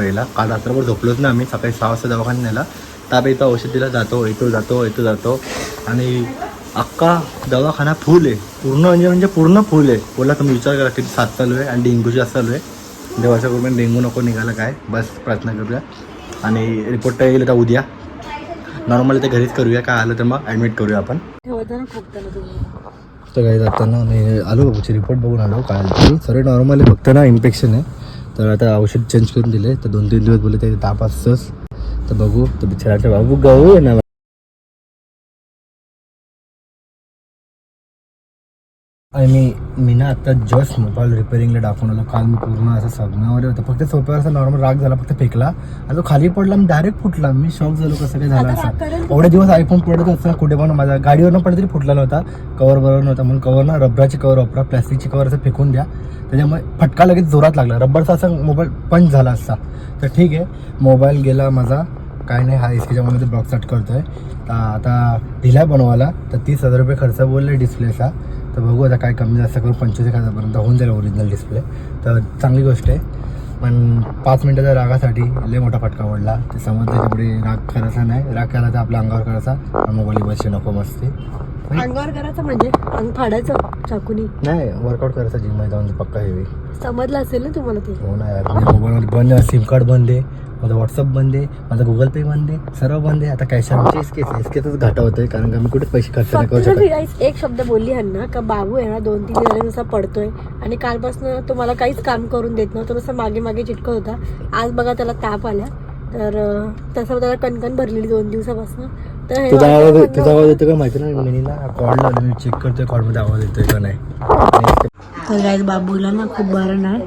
यायला काल रात्रभर झोपलोच ना आम्ही. सकाळी सहा वाजता दवाखान्यात नेला. ताप येतो औषध दिला जातो येतो जातो येतो जातो. आणि अख्खा दवाखाना फुल आहे. पूर्ण म्हणजे म्हणजे पूर्ण फुल आहे. बोला तुम्ही विचार करा किती साथ चालू आहे आणि डेंग्यू जास्त चालू आहे. देवाच्या कृपेने डेंग्यू नको निघाला काय? बस प्रार्थना करूया. आणि रिपोर्ट येईल आता उद्या. नॉर्मल ते घरीच करूया. काय आलं तर मग ॲडमिट करूया आपण. तर काही जाताना आणि आलो बाबूची रिपोर्ट बघून आलो. काय सर्व नॉर्मल आहे फक्त ना इन्फेक्शन आहे. तर आता औषध चेंज करून दिले तर दोन तीन दिवस बोलले ते ताप असतंच तर बघू. तर बिचाराच्या बाबू गहू आहे आणि मी मी ना आता जस्ट मोबाईल रिपेअरिंगला टाकून आलो. काल मी पूर्ण असं सगण्यावर होतं. फक्त सोप्यावर असा नॉर्मल राग झाला फक्त फेकला. आणि तो खाली पडला मी डायरेक्ट फुटला. मी शॉक झालो कसं काय झालं असं. एवढे दिवस आयफोन पडत असताना कुठे पण माझा गाडीवरनं पडत तरी फुटला नव्हता. कवर बरोबर नव्हता. म्हणून कवर ना रबराची कवर वापरा प्लॅस्टिकची कवर असं फेकून द्या. त्याच्यामुळे फटका लगेच जोरात लागला. रबरचा असा मोबाईल पंच झाला असता. तर ठीक आहे. मोबाईल गेला माझा. काय नाही हा एस केच्या मध्ये ब्लॉक स्टार्ट करतोय. आता दिला बनवायला. तर तीस हजार रुपये खर्च बोलले डिस्प्लेचा तर बघू आता काय कमी जास्त करून पंचवीस एक हजारपर्यंत होऊन जाईल ओरिजिनल डिस्प्ले तर चांगली गोष्ट आहे. पण पाच मिनटाच्या रागासाठी लय मोठा फटका पडला. ते समजलं त्याच्यापुढे राग करायचा नाही. राग करायचा आपल्या अंगावर करायचा. मोबाईल बसचे नको मस्ती. अंगावर करायचं म्हणजे अंग फाडायचं चाकूनी. नाही वर्कआउट करायचा जिममध्ये जाऊन पक्का हेवी समजलं असेल ना तुम्हाला ते? हो ना यार माझ्या मोबाईलमध्ये बंद सिम कार्ड बंद आहे माझं व्हॉट्सअप बंद आहे माझं गुगल पे बंद आहे सर्व बंद आहे. आता कॅश आमचे एसकेच एसकेतच घाटा होतोय कारण का आम्ही कुठे पैसे खर्च नाही करू फक्त शकत. मी एक शब्द बोलली ह्यांना का बाबू आहे ना दोन तीन दिवसांनी नुसता पडतोय. आणि कालपासून तो मला काहीच काम करून देत नव्हता नुसता मागे मागे चिटकत होता. आज बघा त्याला ताप आला. तर अं, तसं त्याला कणकण भरलेली दोन दिवसापासून. तुझा आवाज वाटलं तुझा आवाज येतो का माहिती ना मी ना कॉल लावला मी चेक करतोय कॉलमध्ये आवाज येतोय का नाही. आणि तर गाईज बाबूला ना खूप बरं नाही.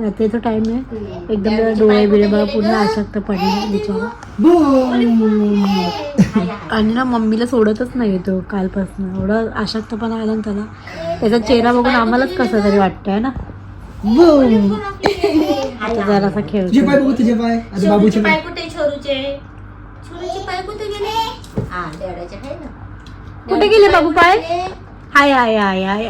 रात्रीचा टाइम आहे. एकदम डोळे बिळे बघा पूर्ण अशक्त पडले बिचारा. आणि ना मम्मीला सोडतच नाही तो कालपासून. एवढं अशक्तपणा आला ना त्याला. त्याचा चेहरा बघून आम्हालाच कसं तरी वाटतंय ना. आता जरासा आता बाबूचे कुठे पाय गेले हा देवड्याचे आहे ना कुठे गेले बाबू पाय हाय हाय हाय हाय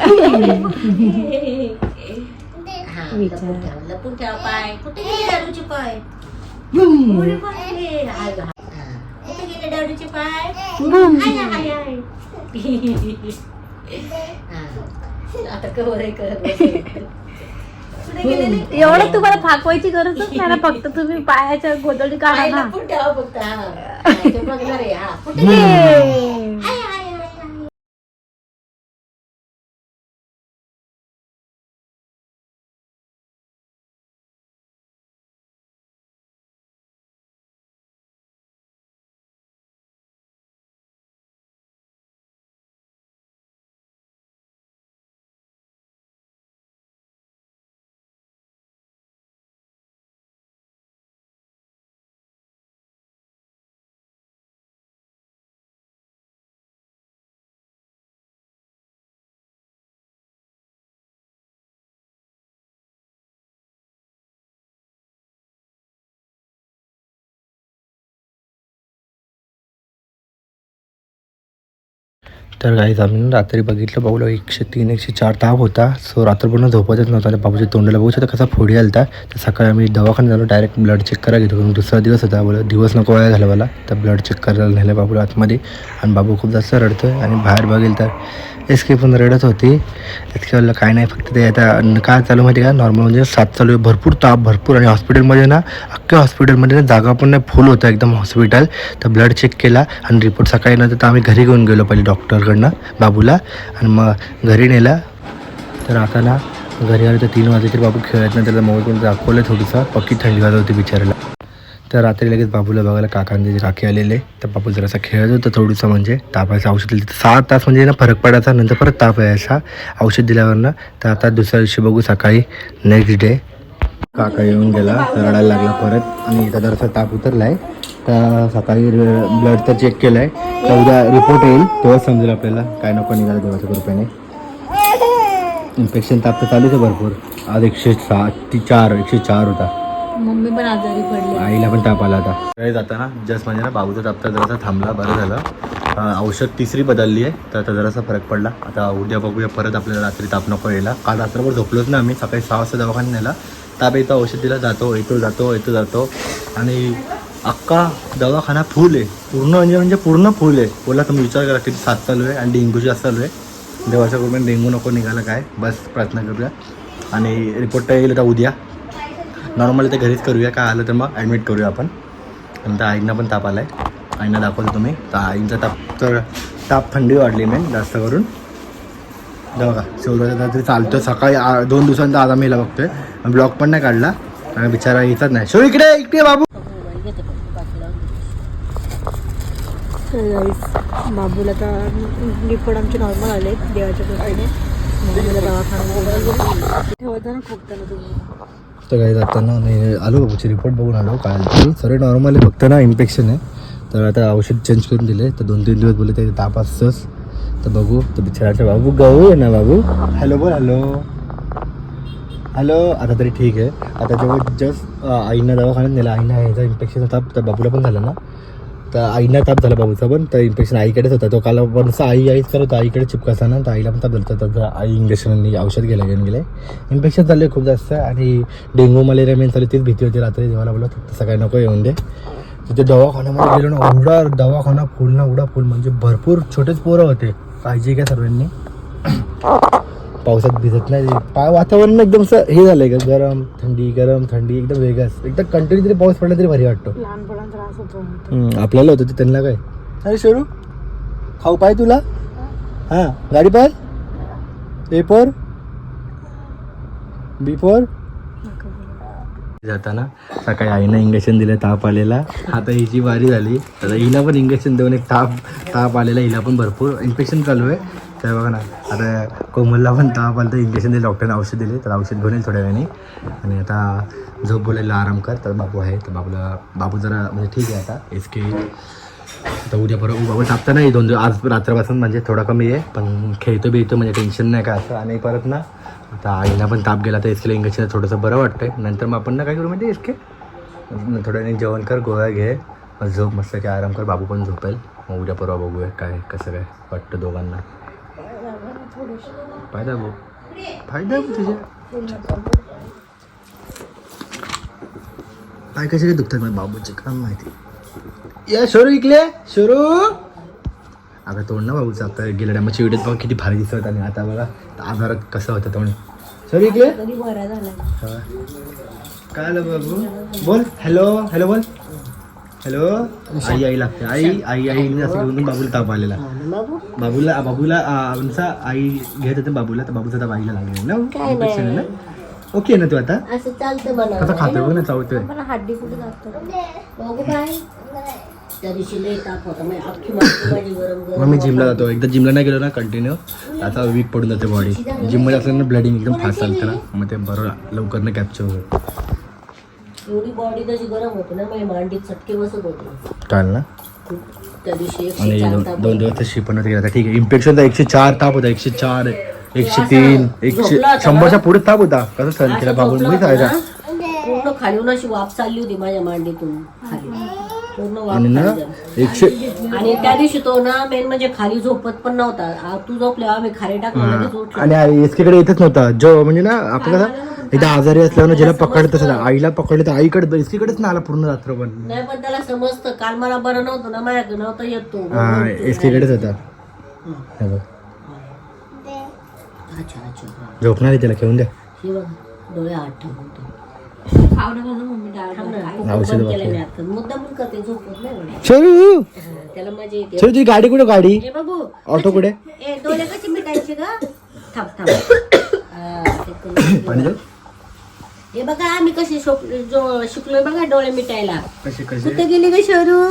हा विचार. लपून ठेव लपून ठेव पाय कुठे गेले दारूचे पाय कुठे गेले? हाय गं, हाय. हा. कुठे गेले दारूचे पाय हाय हाय हाय हा. आता कवर आहे करत बसेल. एवढं तुम्हाला फाकवायची गरजच नाही ना फक्त तुम्ही पायाच्या गोदडी काढा लपून ठेवा फक्त हा हा, ते बघणार आहे हा कुठे गेले? तर काहीच आम्ही रात्री बघितलं बाबूला एकशे तीन एकशे चार ताप होता. सो रात्रभर झोपतच नव्हता. आणि बाबूच्या तोंडाला बघू शकता कसा फोडी आलता. तर सकाळी आम्ही दवाखान्यात झालो डायरेक्ट ब्लड चेक करायला घेतो दुसरा दिवस होता. बोला दिवस नको वाया झालं मला तर ब्लड चेक करायला नेलं बाबूला आतमध्ये. आणि बाबू खूप जास्त रडतोय आणि बाहेर बघेल तर. एस पण रडत होती. एस बोललं काय नाही फक्त ते आता काय चालू माहिती का? नॉर्मल म्हणजे सात चालू आहे. भरपूर ताप भरपूर आणि हॉस्पिटलमध्ये ना अख्ख्या हॉस्पिटलमध्ये ना जागा पण नाही फुल होतं एकदम हॉस्पिटल तर ब्लड चेक केला आणि रिपोर्ट सकाळी नंतर तर आम्ही घरी घेऊन गेलो पहिले डॉक्टरकडनं बाबूला. आणि मग घरी नेला. तर आता ना घरी आले तर तीन वाजले तरी बाबू खेळत नाही त्याला मोबाईल पण दाखवलं थोडीसं. पक्की थंडी वाजत होती बिचारायला तर रात्री लगेच बाबूला बघायला काकांचे काकी आलेले तर बाबू जरासा खेळत होतं थोडंसं म्हणजे तापायचं औषध दिलं. सहा तास म्हणजे ना फरक पडायचा नंतर परत ताप यायचा औषध दिल्यावरनं तर आता दुसऱ्या दिवशी बघू सकाळी नेक्स्ट डे काका येऊन गेला तर रडायला लागला परत आणि इथं जरासा ताप उतरला आहे तर सकाळी ब्लड तर चेक केलं आहे तर उद्या रिपोर्ट येईल तेव्हा समजेल आपल्याला काय नको निघालं देवाच्या कृपेने. इन्फेक्शन ताप तर चालूच आहे भरपूर. आज एकशे सहा ती चार एकशे चार होता. मम्मी पण आजारी पडली. आईला पण ताप आला आता काही जाताना जस्ट म्हणजे ना बाबूचा ताप तर जरासा थांबला बरं झालं. औषध तिसरी बदलली आहे तर आता जरासा फरक पडला. आता उद्या बघूया परत आपल्याला रात्री ताप नको यायला. काल रात्रभर झोपलोच ना आम्ही सकाळी सहा वाजता दवाखान्यात नेला. ताप येतो औषध दिला जातो येतो जातो येतो जातो. आणि अख्खा दवाखाना फुल आहे. पूर्ण म्हणजे म्हणजे पूर्ण फुल आहे. बोला तुम्ही विचार करा किती साथ चालू आहे आणि डेंग्यू जास्त चालू आहे. देवाच्या करून डेंगू नको निघाला काय? बस प्रार्थना करूया. आणि रिपोर्ट येईल आता उद्या. नॉर्मली ते घरीच करूया. काय आलं तर मग ॲडमिट करूया आपण. नंतर आईंना पण ताप आला आहे आईंना दाखवतो तुम्ही. तर आईंचा ताप तर ताप थंडी वाढली मेन जास्त करून. बघा शिवराजा तरी चालतो सकाळी आ- दोन दिवसांचा आज आम्ही हिला बघतोय. ब्लॉग पण नाही काढला. आणि बिचारा येतात नाही. शिव इकडे इकडे बाबू. बाबूला तर रिपोर्ट आमचे नॉर्मल आले देवाच्या कृपेने. बाबूला दवाखाना ठेवताना खोकताना तुम्ही. तर काही जाताना आणि आलो बाबूची रिपोर्ट बघून आलो. काय तरी सर्व नॉर्मल आहे फक्त ना इन्फेक्शन आहे. तर आता औषध चेंज करून दिले. तर दोन तीन दिवस बोलले ते ताप असतंच. तर बघू तर बिचाराच्या बाबू गहू आहे ना बाबू? हॅलो बोल हॅलो हॅलो आता तरी ठीक आहे. आता जेव्हा जस्ट आईनं दवाखान्यात नेला. आईनं ह्याचा इन्फेक्शनचा ताप तर बाबूला पण झाला ना. तर आईना ताप झाला बाबूचा पण तर इन्फेक्शन आईकडेच होता. तो काल पण आई आईच करत आईकडे चिपकासा ना तर आईला पण ताप झाला तर आई इंजेक्शननी औषध घ्यायला घेऊन गेले. इन्फेक्शन झाले खूप जास्त आणि डेंगू मलेरिया मेन चालू तीच भीती होती रात्री. जेव्हा बोलत तसं काही नको येऊन दे. तिथे दवाखान्यामध्ये गेलो ना एवढा दवाखाना फुल ना एवढा फुल. म्हणजे भरपूर छोटेच पोरं होते. काळजी घ्या सर्वांनी? पावसात भिजत नाही. पा वातावरण एकदम असं हे झालंय का गरम थंडी गरम थंडी एकदम वेगळंच. एकदम कंटिन्यू तरी पाऊस पडला तरी भारी वाटतो. लहानपणात त्रास होतो. हम्म, आपल्याला होतं ते त्यांना काय? अरे शरू खाऊ पाय तुला? हां गाडी पाय? ए फोर बी फोर जाताना सकाळी आईनं इंजेक्शन दिलं ताप आलेला. आता हिची वारी झाली. आता हिला पण इंजेक्शन देऊन एक ताप ताप आलेला. हिला पण भरपूर. इन्फेक्शन चालू आहे. तर बघा ना आता कोमलला पण ताप आला तर इंजेक्शन दिले डॉक्टरने औषध दिले तर औषध घेऊन येईल थोड्या वेळाने. आणि आता झोप बोलायला आराम कर तर बाबू आहे तर बाबूला बाबू जरा म्हणजे ठीक आहे आता एस के आता उद्या परत बाबू तापता नाही दोन दिवस आज रात्रपासून म्हणजे थोडा कमी आहे पण खेळतो बिळतो म्हणजे टेन्शन नाही काय असं. आणि परत ना आता आईला पण ताप गेला तर एसकेला इंजेक्शन थोडंसं बरं वाटतं नंतर मग आपण ना काय करू म्हणजे एसके थोड्या वेळाने जेवण कर गोळ्या घे झोप मस्त काय आराम कर बाबू पण झोपेल. मग उद्या परवा बघूया काय कसं काय वाटतं दोघांना. फायदा भाऊ फायदा तुझ्या पाय दुखतात बाबूचे काम माहिती? या शोरू इकले शोरू. आता तोंड ना बाबूचं आता. गेल्या टायमाची व्हिडिओ बघा किती भारी दिसत आणि आता बघा आधारात कसं होतं तोंड. शोरू इकले. काय आलं बाबू? बोल. हॅलो हॅलो बोल. हॅलो आई आई लागते. आई आई आई असं घेऊन बाबूला ताप आलेला. बाबूला बाबूला आ, आमचा आई घेत होते बाबूला तर बाबूचा ताप आईला लागलेला ना? आहे ना ओके ना तू आता? असं चालतं मला. कसं खातोय बघ ना चावतोय. मग गरम मी जिमला जातो. एकदा जिमला नाही गेलो ना कंटिन्यू आता वीक पडून जाते बॉडी जिममध्ये असल्यानं ब्लडिंग एकदम फास्ट चालतं ना. मग ते बरोबर लवकर नाही कॅप्चर होत एवढी बॉडी तशी गरम होती ना माझी मांडीत चटके बसत होते. काल ना? त्या दिवशी एकशे आणि चार दोन ताप दोन दिवस होती आता. ठीक आहे इन्फेक्शनचा एकशे चार ताप होता एकशे चार एकशे तीन एकशे झोपला होता शंभरच्या पुढे ताप होता. कसं सहन केला बाबू झोपला मी होता जायचा ना, पूर्ण अशी वाफ चालली होती माझ्या मांडीतून खाली. आणि ना. एकशे आणि त्या दिवशी तो ना मेन म्हणजे खाली झोपत पण नव्हता. तू झोपल्यावर आम्ही खाली टाकलं आणि एसकेकडे येतच नव्हता. जो म्हणजे ना आपल्याला एकदा आजारी असल्यावर ज्याला पकडत तसं आईला पकडलं तर आईकडे एसकेकडेच ना आला पूर्ण रात्र पण नाही पण त्याला समजतं. काल मला बरं नव्हतं ना माझ्याकडे नव्हतं येत तो. हा एसकेकडेच होता. झोपणार आहे त्याला घेऊन द्या. हे बघ डोळे आठ ठेवतो औषधं मुद्दाम करते झोपत नाही म्हणे. शरू हा, त्याला मजा येते. शरू तुझी गाडी कुठे गाडी? ए बाबू ऑटो कुठे? ए डोळे कसे मिटायचे का थांब थांब. हा, ते करून- पाणी देऊ हे बघा आम्ही कसे जो शिकलोय बघा डोळे मिटायला. कसे कसे? कुठे गेली ग शरू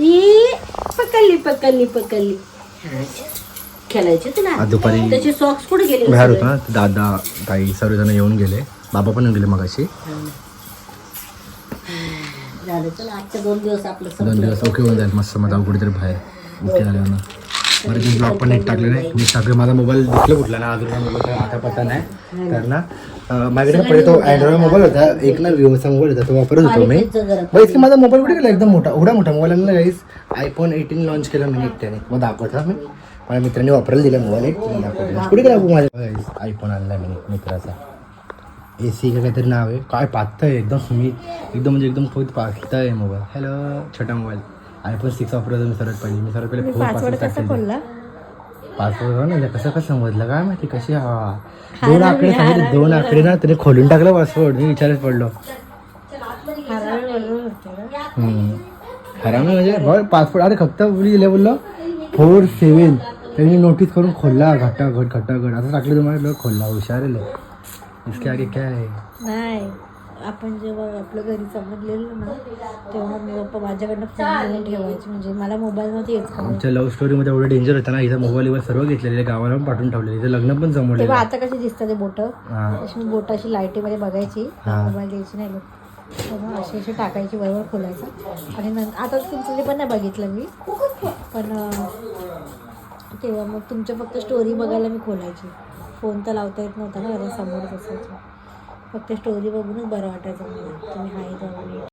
ई पकडली पकडली पकडली. हा, खेळायचे तुला आज दुपारी त्याचे सॉक्स कुठे गेले बाहेर होतो ना तर दादा ताई सर्वजण येऊन गेले. बाबा पण गेले झालं चला आजच्या दोन दिवस आपलं दोन संपलं दिवस ओके होऊन जाईल मस्त मग जाऊ कुठेतरी बाहेर. ओके झालं ना. बरं ते ब्लॉग पण नीट टाकले नाही मी सगळं माझा मोबाईल दिसलं कुठला ना अजून मोबाईल आता पत्ता नाही. तर ना माझ्याकडे पहिले तो अँड्रॉइड मोबाईल होता एक ना विवोचा मोबाईल होता तो वापरत होतो मी. मग इतके माझा मोबाईल कुठे गेला? एकदम मोठा एवढा मोठा मोबाईल आणला गाईस आयफोन एटीन लॉन्च केला मी एकट्याने. मग दाखवता मी. माझ्या मित्रांनी वापरायला दिला मोबाईल एक दाखवतो. कुठे गेला माझ्या? आयफोन आणला मी मित्राचा. ए सी का काहीतरी नाव आहे. काय पाहतं आहे एकदम स्मित एकदम म्हणजे एकदम खूप पाहतं आहे मोबाईल. हॅलो छोटा मोबाईल. आयफोन सिक्स वापरतो मी सर्वात पहिले. मी सर्वात पहिले फोन पासवर्ड पासवर्ड ना कसं कसं समजलं? काय माहिती कशी हा. दोन आकडे सांगितले दोन आकडे ना त्याने खोलून टाकलं पासवर्ड मी विचारच पडलो. हरामी म्हणजे बघ पासपोर्ट अरे फक्त दिलं बोललो फोर सेवन त्यांनी नोटीस करून खोलला घट्टा घट घट्टा घट असं टाकलं तुम्हाला खोलला हुशार आहे. इसके आगे क्या? आहे नाही आपण जेव्हा आपलं घरी समजलेलं ना तेव्हा मी पप्पा माझ्याकडनं फोन घेऊन ठेवायचे. म्हणजे मला मोबाईल मध्ये येत का आमच्या लव्ह स्टोरीमध्ये एवढं डेंजर होतं ना इथं मोबाईल सर्व घेतलेले गावाला पण पाठवून ठेवलेले इथं लग्न पण जमवलेलं तेव्हा आता कशी दिसतात ते बोट? हा. अशी मी बोटाशी लाईटीमध्ये बघायची. हा. मोबाईल द्यायची नाही लोक. तेव्हा अशी अशी टाकायची बरोबर खोलायचं. आणि आता तुमचं ते पण नाही बघितलं मी. पण अं, तेव्हा मग तुमच्या फक्त स्टोरी बघायला मी खोलायची. फोन तर लावता येत नव्हता ना घरा समोरच असायचं. फक्त स्टोरी बघूनच बरं वाटायचं मला तुम्ही हाय जाऊन